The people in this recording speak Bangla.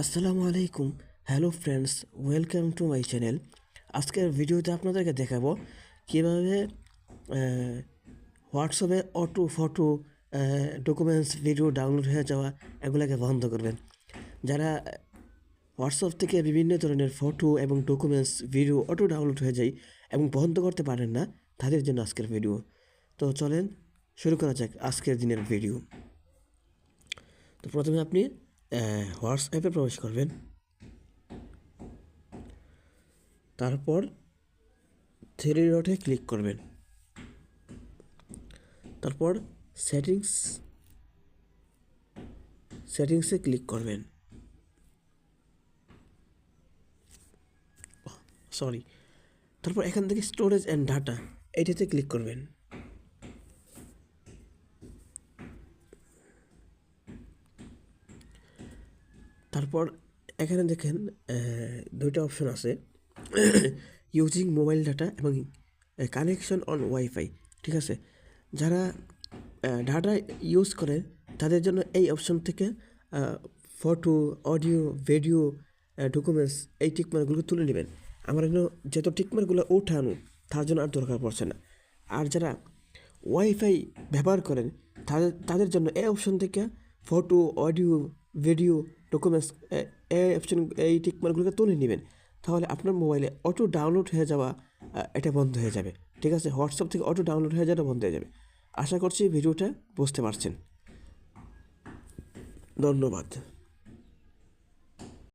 আসসালামু আলাইকুম। Hello friends welcome to my channel আজকের ভিডিওতে আপনাদেরকে দেখাবো কীভাবে হোয়াটসঅ্যাপে auto photo documents video download হয়ে যাওয়া, এগুলোকে বন্ধ করবেন। যারা হোয়াটসঅ্যাপ থেকে বিভিন্ন ধরনের ফটো এবং ডকুমেন্টস ভিডিও অটো ডাউনলোড হয়ে যায় এবং বন্ধ করতে পারেন না, তাদের জন্য আজকের ভিডিও তো চলেন, শুরু করা যাক আজকের দিনের ভিডিও তো প্রথমে আপনি হোয়াটসঅ্যাপে প্রবেশ করবেন। তারপর থ্রি ডটে ক্লিক করবেন। তারপর সেটিংস, সেটিংসে ক্লিক করবেন। সরি। তারপর এখান থেকে স্টোরেজ অ্যান্ড ডাটা, এইটাতে ক্লিক করবেন। তারপর এখানে দেখেন দুইটা অপশন আছে। ইউজিং মোবাইল ডাটা এবং কানেকশন অন ওয়াইফাই ঠিক আছে? যারা ডাটা ইউজ করে, তাদের জন্য এই অপশন থেকে ফটো অডিও ভিডিও ডকুমেন্টস এই টিকমারগুলো তুলে নেবেন। আমার জন্য যত টিকমারগুলো ওঠানো তার জন্য আর দরকার পড়ছে না। আর যারা ওয়াইফাই ব্যবহার করেন, তাদের তাদের জন্য এই অপশন থেকে ফটো অডিও ভিডিও ডকুমেন্টস এই অপশন এই টিকমারগুলোকে তুলে নেবেন। তাহলে আপনার মোবাইলে অটো ডাউনলোড হয়ে যাওয়া এটা বন্ধ হয়ে যাবে। ঠিক আছে? হোয়াটসঅ্যাপ থেকে অটো ডাউনলোড হয়ে যাওয়াটা বন্ধ হয়ে যাবে। আশা করছি ভিডিওটা বুঝতে পারছেন। ধন্যবাদ।